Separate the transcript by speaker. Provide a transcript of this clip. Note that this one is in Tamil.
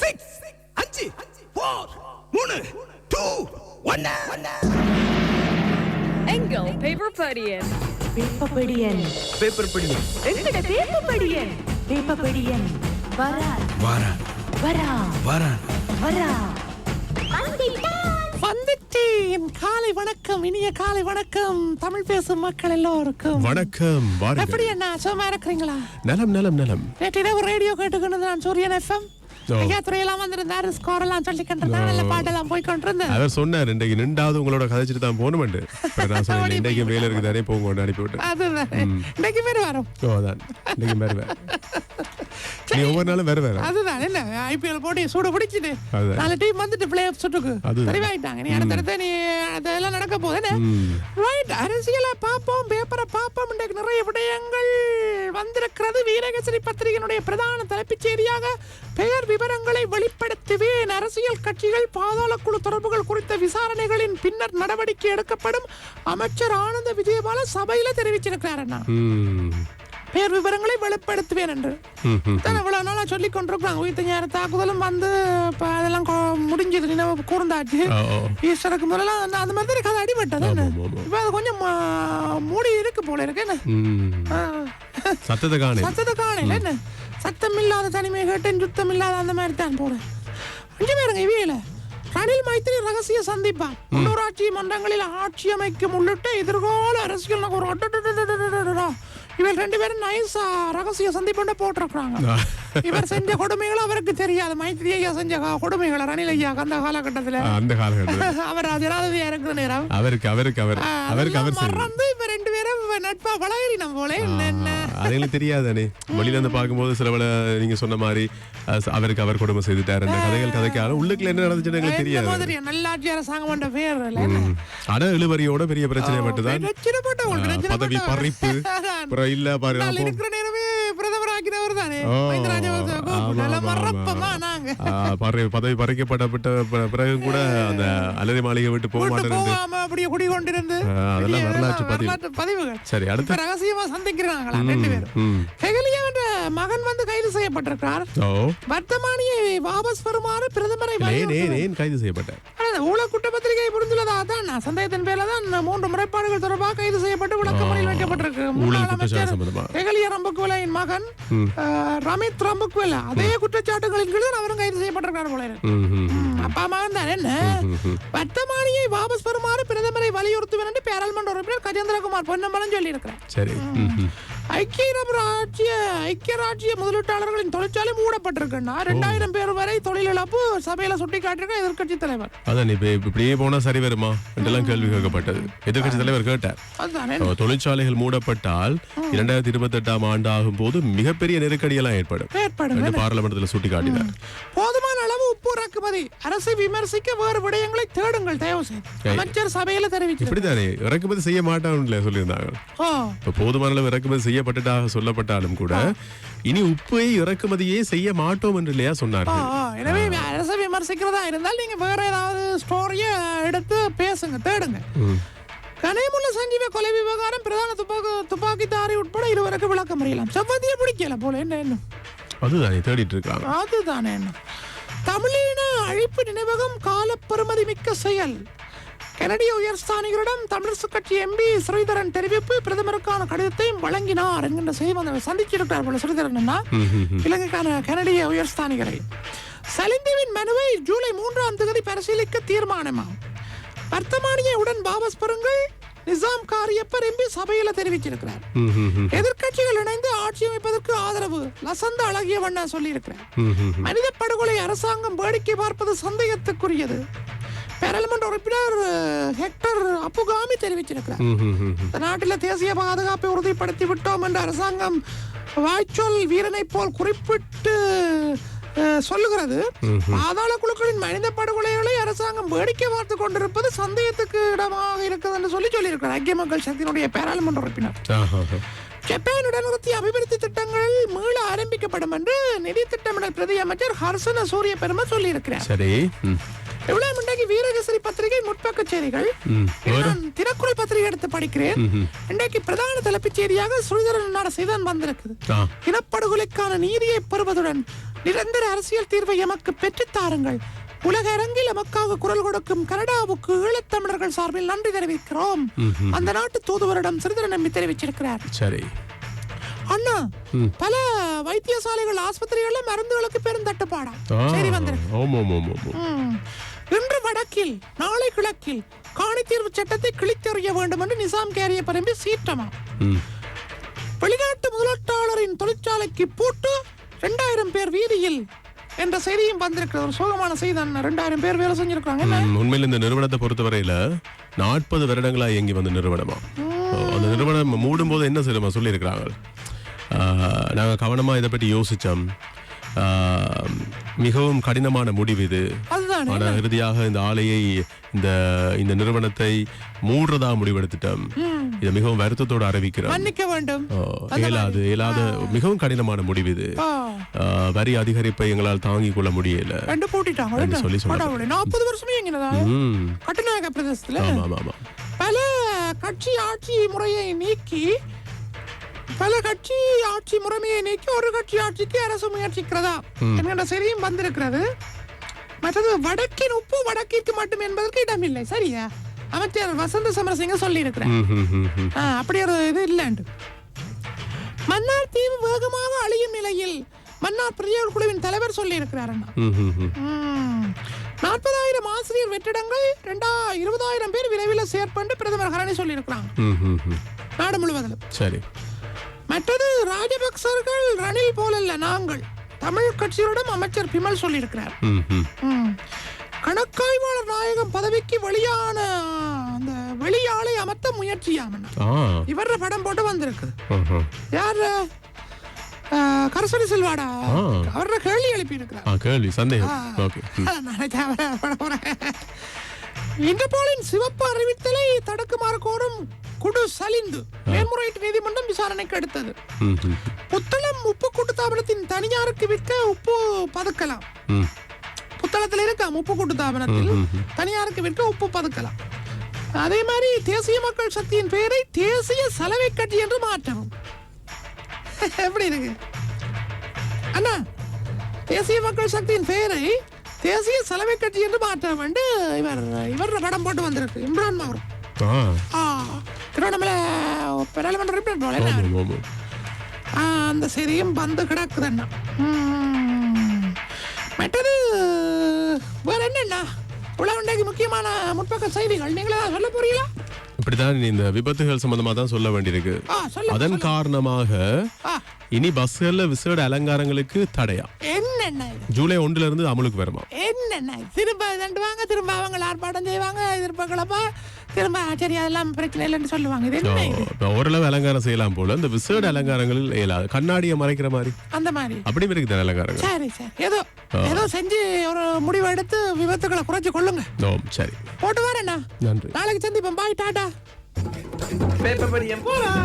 Speaker 1: சிக்ஸ் அஞ்சு ஃபோர் மூணு டூ ஒன்னு
Speaker 2: எங்கள் பேப்பர் படியன்
Speaker 3: வேப்பப்படியன்
Speaker 1: பேப்பர் படிங்க
Speaker 3: எங்கட வேப்பப்படியன் வேப்பப்படியன் வரா
Speaker 1: வாரா
Speaker 3: வரா
Speaker 1: வாரா
Speaker 3: வரா
Speaker 4: வந்துட்டு என் காலை வணக்கம். இனிய காலை வணக்கம். தமிழ் பேசும் மக்கள் எல்லோருக்கும்.
Speaker 5: வணக்கம்.
Speaker 4: எப்படி என்ன சும்மா இருக்கிறீங்களா?
Speaker 5: நலம் நலம் நலம்.
Speaker 4: நேற்று இரவு ரேடியோ கேட்டுக்கொண்டு நான் சூரியன் எஃப்எம். ஐயா துறையெல்லாம் வந்திருந்தாரு. ஸ்கோர் எல்லாம் சொல்லி கொண்டிருந்தாரு நல்ல பாட்டெல்லாம் போய் கொண்டிருந்தேன்
Speaker 5: அவர் சொன்னார் இன்றைக்கு நின்றாவது உங்களோட கதைச்சிட்டு தான் போகணுமெண்டு நான் சொன்னேன் இன்றைக்கு வேலை இருக்குதானே போங்க அனுப்பி விட்டேன்
Speaker 4: அதுதான். இன்னைக்கு பேர் வரும்.
Speaker 5: ஓ அதான். இன்றைக்கு வேறு வேறு நீ ஒவ்வொரு நாளும் வேறு வேறு.
Speaker 4: அதுதான் என்ன? ஐபிஎல் போட்டி சூடு பிடிச்சிட்டு. நாலு டீம் வந்துட்டு பிளே ஆஃப் சுட்டுக்கு. தெளிவாயிட்டாங்க நீ அடுத்தடுத்து நீ அதெல்லாம் நடக்க போகுது. ரைட் அரசியலை பார்ப்போம் பேப்பரை பார்ப்போம். இன்றைக்கு நிறைய விடயங்கள் வந்திருக்கிறது. வீரகேசரி பத்திரிகையினுடைய பிரதான தலைப்புச் செய்தியாக பெயர் விவரங்களை வெளிப்படுத்துவேன். அரசியல் கட்சிகள் பாதாள குழு தொடர்புகள் குறித்த விசாரணைகளின் பின்னர் நடவடிக்கை எடுக்கப்படும். அமைச்சர் ஆனந்த விஜயபால சபையில தெரிவிச்சிருக்கிறார் பேர் விவரங்களை வெளிப்படுத்துவேன் என்று. தான் இவ்வளவு நாளா சொல்லி கொண்டிருக்கிறாங்க. உயிர்த்த ஞாயிறு தாக்குதலும் வந்து இப்போ அதெல்லாம் முடிஞ்சது. நினைவு கூர்ந்தாச்சு. ஈஸ்டருக்கு முதலாம் அந்த மாதிரி தான் கதை அடிபட்டது. இப்போ அது கொஞ்சம் மூடி இருக்கு போல இருக்கு. என்ன?
Speaker 5: சத்தத்தை காணல
Speaker 4: சத்தத்தை காணல என்ன? சத்தம் இல்லாத தனிமை கேட்டேன். சுத்தம் இல்லாத அந்த மாதிரி தான் போறேன் அஞ்சு பேருங்க இவியலை ரணில் மைத்திரி ரகசிய சந்திப்பா. உள்ளூராட்சி மன்றங்களில் ஆட்சி அமைக்கும் உள்ளிட்ட எதிர்கால அரசியல் நகரம் இவர் ரெண்டு பேரும் நைஸா ரகசிய சந்திப்பு போட்டிருக்கிறாங்க. இவர் செஞ்ச கொடுமைகள் அவருக்கு தெரியாது. மைத்திரி ஐயா செஞ்ச கொடுமைகளை ரணில் ஐயா அந்த காலகட்டத்துல.
Speaker 5: அந்த காலகட்டத்தில்.
Speaker 4: அவர் ஜனாதிபதியா இருக்கிற நேரம்.
Speaker 5: அவருக்கு அவருக்கு அவர் அவருக்கு அவர்
Speaker 4: மறந்து நட்பா பழகினோம் போல
Speaker 5: அதுங்களுக்கு தெரியாதானே வெளியில இருந்து பார்க்கும்போது சில வேளை நீங்க சொன்ன மாதிரி அவருக்கு அவர் கொடுமை செய்துட்டாரு. இந்த கதைகள் கதைக்கால உள்ளுக்குள்ள என்ன நடந்துச்சுன்னு எங்களுக்கு தெரியாது.
Speaker 4: நல்லாட்சி அரசாங்கம் என்ற பேர்.
Speaker 5: ஆனா இழுவரியோட பெரிய பிரச்சனை மட்டும்தான் பதவி. பறிப்பு. இல்ல பாரு
Speaker 4: இருக்கிற நேரமே பிரதமர் ஆக்கினவர் தானே
Speaker 5: பறவை பதவி பறிக்கப்படப்பட்ட பிறகு கூட அந்த அலரி மாளிகை விட்டு போக மாட்டேன்
Speaker 4: அப்படியே
Speaker 5: குடிகொண்டிருந்து அதெல்லாம் வரலாற்று பதிவு. சரி அடுத்து.
Speaker 4: ரகசியமா சந்திக்கிறாங்களா ரெண்டு பேரும். மகன் வந்து கைது செய்யப்பட்டிருக்கிறார். வர்த்தமானியை வாபஸ் பெறுமாறு பிரதமரை
Speaker 5: கைது
Speaker 4: செய்யப்பட்டார்? ஊழல் குற்றப்பத்திரிகை புரிந்துள்ளதாக தான் சந்தேகத்தின் பேரில் தான் மூன்று முறைப்பாடுகள் தொடர்பாக கைது செய்யப்பட்டு விளக்கமறை தெரிவிக்கப்பட்டிருக்கு மகன் ரமித் ரம்புக்குவல. அதே குற்றச்சாட்டுகளின் கீழ் அவரும் கைது செய்யப்பட்டிருக்கிறார் போல அப்பா மகன் தான் என்ன? பிரதமரை வலியுறுத்துவேன் என்று உறுப்பினர் கஜேந்திரகுமார் பொன்னம்பலம் சொல்லியிருக்கிறார்.
Speaker 5: சரி.
Speaker 4: ஐக்கிய ராஜ்ய ஐக்கிய ராஜ்ய முதலீட்டாளர்களின் தொழிற்சாலை மூடப்பட்டிருக்குன்னா ரெண்டாயிரம் பேர் வரை தொழில் இழப்பு சபையில சுட்டி காட்டிருக்க எதிர்க்கட்சி தலைவர்.
Speaker 5: அதான் இப்ப இப்ப இப்படியே போனா சரி வருமா? என்றெல்லாம் கேள்வி கேட்கப்பட்டது. எதிர்க்கட்சி தலைவர் கேட்டார். தொழிற்சாலைகள் மூடப்பட்டால் இரண்டாயிரத்தி இருபத்தி எட்டாம் ஆண்டு ஆகும் போது மிகப்பெரிய நெருக்கடியெல்லாம் ஏற்படும்.
Speaker 4: ஏற்படும்
Speaker 5: என்று பாராளுமன்றத்தில் சுட்டி காட்டினார்
Speaker 4: இறக்குமதி அரசை விமர்சிக்க வேறு விடயங்களை தேடுங்கள் தயவு செய்து அமைச்சர் சபையில தெரிவிச்சிருக்கார்
Speaker 5: இப்படித்தானே இறக்குமதி செய்ய மாட்டான்ல சொல்லியிருந்தாங்க இப்ப போதுமான அளவு இறக்குமதி செய்யப்பட்டதாக சொல்லப்பட்டாலும் கூட இனி உப்பை இறக்குமதியே செய்ய மாட்டோம் என்று இல்லையா
Speaker 4: ஓ. எனவே அரசை விமர்சிக்கிறதா இருந்தால் நீங்க வேற ஏதாவது ஸ்டோரிய எடுத்து பேசுங்க தேடுங்க கனிமுள்ள சஞ்சீவ கொலை விவகாரம் பிரதான துப்பாக்கி துப்பாக்கிதாரி உட்பட இருவருக்கு விளக்கம் அறியலாம் செவ்வந்தியை பிடிக்கல போல என்ன என்ன
Speaker 5: அதுதானே தேடிட்டு இருக்காங்க
Speaker 4: அதுதானே என்ன தமிழின அழிப்பு நினைவகம் காலப்பெருமதி மிக்க செயல். கனடிய உயர்ஸ்தானிகரிடம் தமிழரசு கட்சி எம்பி ஸ்ரீதரன் தெரிவிப்பு பிரதமருக்கான கடிதத்தையும் வழங்கினார் என்கின்ற செய்தி வந்து சந்திச்சிருக்கிறார் போல ஸ்ரீதரன் இலங்கைக்கான கனடிய உயர்ஸ்தானிகரை சலிந்தீவின் மனுவை ஜூலை மூன்றாம் தேதி பரிசீலிக்க தீர்மானமாகும் வர்த்தமானியை உடன் வாபஸ் பெறுங்கள். நிசாம் காரியப்பர் எம்பி சபையில தெரிவிச்சிருக்கிறார். எதிர்க்கட்சிகள் இணைந்து ஆட்சி அமைப்பதற்கு ஆதரவு லசந்த அழகிய வண்ணா சொல்லியிருக்கிறார். மனித படுகொலை அரசாங்கம் வேடிக்கை பார்ப்பது சந்தேகத்துக்குரியது. பாராளுமன்ற உறுப்பினர் ஹெக்டர் அப்புகாமி தெரிவிச்சிருக்கிறார் நாட்டில் தேசிய பாதுகாப்பை உறுதிப்படுத்தி விட்டோம் என்று அரசாங்கம் வாய்ச்சொல் வீரனை போல் குறிப்பிட்டு சொல்லுகிறது. பாதாள குழுக்களின் மனித படுகொலைகளை அரசாங்கம் வேடிக்கை பார்த்து கொண்டிருப்பது சந்தேகத்துக்கு இடமாக இருக்குது என்று சொல்லி சொல்லியிருக்கிறார். ஐக்கிய மக்கள் சக்தியினுடைய பாராளுமன்ற உறுப்பினர். ஜப்பானுடன் நிறுத்திய அபிவிருத்தி திட்டங்கள் மீள ஆரம்பிக்கப்படும் என்று நிதி திட்டமிடல் பிரதி அமைச்சர் ஹர்சன சூரிய பெருமை சொல்லியிருக்கிறார்.
Speaker 5: சரி. ம்,
Speaker 4: இவ்வளவு இன்றைக்கு வீரகேசரி பத்திரிகை முற்பக்க செய்திகள். நான் பத்திரிகை எடுத்து படிக்கிறேன். இன்றைக்கு பிரதான தலைப்புச் செய்தியாக சுழிதரன் செய்தான் வந்திருக்குது. இனப்படுகொலைக்கான நீதியை பெறுவதுடன் நிரந்தர அரசியல் தீர்வை எமக்கு பெற்றுத் தாருங்கள். உலக அரங்கில் எமக்காக குரல் கொடுக்கும் கனடாவுக்கு ஈழத்தமிழர்கள் சார்பில் நன்றி தெரிவிக்கிறோம். அந்த நாட்டு தூதுவரிடம் சிறிதரன் நம்பி தெரிவிச்சிருக்கிறார்.
Speaker 5: சரி.
Speaker 4: அண்ணா பல வைத்தியசாலைகள் ஆஸ்பத்திரிகள்ல மருந்துகளுக்கு பெரும் தட்டுப்பாடா? சரி வந்திருக்கு.
Speaker 5: ஆமா ஆமா ஆமா ஆமா.
Speaker 4: ம். இன்று வடக்கில் நாளை கிழக்கில் காணி தீர்வு சட்டத்தை கிழித்தெறிய வேண்டும் என்று நிசாம் கேரிய பரம்பி சீற்றமா. வெளிநாட்டு முதலீட்டாளரின் தொழிற்சாலைக்கு பூட்டு இரண்டாயிரம் பேர் வீதியில் என்ற செய்தியும் வந்திருக்கிற ஒரு சோகமான செய்தி அண்ணா ரெண்டாயிரம் பேர் வேலை செஞ்சிருக்காங்க
Speaker 5: உண்மையில் இந்த நிறுவனத்தை பொறுத்தவரையில நாற்பது வருடங்களா இயங்கி வந்த நிறுவனமா? அந்த நிறுவனம் மூடும் போது என்ன செய்யணுமா சொல்லியிருக்கிறாங்க? ஆஹ், நாங்க கவனமா இதை பற்றி யோசிச்சோம். ஆஹ், மிகவும் கடினமான முடிவு இது.
Speaker 4: அதுதானே
Speaker 5: ஆனா இறுதியாக இந்த ஆலையை இந்த இந்த நிறுவனத்தை மூடுறதா முடிவெடுத்துட்டோம். இதை மிகவும் வருத்தத்தோடு அறிவிக்கிறோம்.
Speaker 4: மன்னிக்க வேண்டும்.
Speaker 5: ஆ, இயலாது இயலாத மிகவும் கடினமான முடிவு இது. வரி அதிகரிப்பை எங்களால் தாங்கிக் கொள்ள முடியல. சொல்லி.
Speaker 4: நாற்பது வருஷமே கட்டுநாயக பிரதேசத்துல பல கட்சி ஆட்சி முறையை நீக்கி பல கட்சி ஆட்சி முறைமையை நீக்கி ஒரு கட்சி ஆட்சிக்கு அரசு முயற்சிக்கிறதா என்கின்ற செய்தியும் வந்திருக்கிறது. மற்றது வடக்கின் உப்பு வடக்கிற்கு மட்டும் என்பதற்கு இடமில்லை. சரியா? அமைச்சர் வசந்த சமரசிங்க சொல்லி இருக்கிறார். அப்படி ஒரு இது இல்லைண்டு. மன்னார் தீவு வேகமாக அழியும் நிலையில் மன்னார் பிரியாள் குழுவின் தலைவர் சொல்லி இருக்கிறார். நாற்பதாயிரம் ஆசிரியர் வெற்றிடங்கள் ரெண்டா இருபதாயிரம் பேர் விரைவில் சேர்ப்பண்டு பிரதமர் ஹரணி சொல்லியிருக்கிறாங்க. நாடு முழுவதிலும்.
Speaker 5: சரி.
Speaker 4: மற்றது ராஜபக்சர்கள் ரணில் போலல்ல நாங்கள். தமிழ் கட்சியோடும் அமைச்சர் பிமல் சொல்லியிருக்கிறார். கணக்காய்வாளர் நாயகம் பதவிக்கு வெளியான அந்த வெளியாளை அமர்த்த முயற்சியாமன் இவர படம் போட்டு வந்திருக்கு. யார் கரசடி செல்வாடா?
Speaker 5: ஆ.
Speaker 4: அவர கேள்வி எழுப்பி இருக்கிறார்
Speaker 5: கேள்வி சந்தேகம்.
Speaker 4: இன்டர்போலின் சிவப்பு அறிவித்தலை தடுக்குமாறு கோரும் குடு சலிந்து மேல்முறையீட்டு நீதிமன்றம் விசாரணைக்கு எடுத்தது. புத்தளம் உப்பு கூட்டுத்தாபனத்தின் தனியாருக்கு விற்க உப்பு பதுக்கலாம். புத்தளத்தில் இருக்காம் உப்பு கூட்டுத்தாபனத்தில் தனியாருக்கு விற்க உப்பு பதுக்கலாம். அதே மாதிரி தேசிய மக்கள் சக்தியின் பெயரை தேசிய சலவை கட்சி என்று மாற்றவும். எப்படி இருக்கு? அண்ணா தேசிய மக்கள் சக்தியின் பெயரை தேசிய சலவை கட்சி என்று மாற்ற வேண்டும் இவர் இவர் படம் போட்டு வந்திருக்கு. இம்ரான்
Speaker 5: ஆ.
Speaker 4: திருவண்ணாமலை பாராளுமன்ற அந்த செய்தியும் வந்து கிடக்குதுண்ணா. மற்றது வேற என்னண்ணா? உலகண்டைக்கு முக்கியமான முற்பக்க செய்திகள். நீங்களே சொல்ல போறீங்களா?
Speaker 5: இப்படிதான் இந்த விபத்துகள் சம்பந்தமா தான் சொல்ல வேண்டியிருக்கு. அதன் காரணமாக இனி பஸ்கள்ல விசேட அலங்காரங்களுக்கு தடையா?
Speaker 4: இது?
Speaker 5: ஜூலை ஒன்றுல இருந்து அமலுக்கு வருமா?
Speaker 4: இது? திரும்ப தண்டுவாங்க திரும்ப அவங்க ஆர்ப்பாட்டம் செய்வாங்க திரும்ப கிளப்பா திரும்ப சரி அதெல்லாம் பிரச்சனை இல்லைன்னு சொல்லுவாங்க. இது என்ன இது?
Speaker 5: இப்ப ஓரளவு அலங்காரம் செய்யலாம் போல. இந்த விசேட அலங்காரங்களில் இயலாது. கண்ணாடியை மறைக்கிற மாதிரி.
Speaker 4: அந்த மாதிரி.
Speaker 5: அப்படி இருக்குது அலங்காரங்கள்.
Speaker 4: சரி சரி. ஏதோ ஏதோ செஞ்சு ஒரு முடிவு எடுத்து விபத்துக்களை குறைச்சு கொள்ளுங்க.
Speaker 5: ஓ சரி.
Speaker 4: போட்டு வரேண்ணா
Speaker 5: நன்றி.
Speaker 4: நாளைக்கு சந்திப்போம். பாய் டாடா.
Speaker 1: பேப்பர் படியம். போலாம்.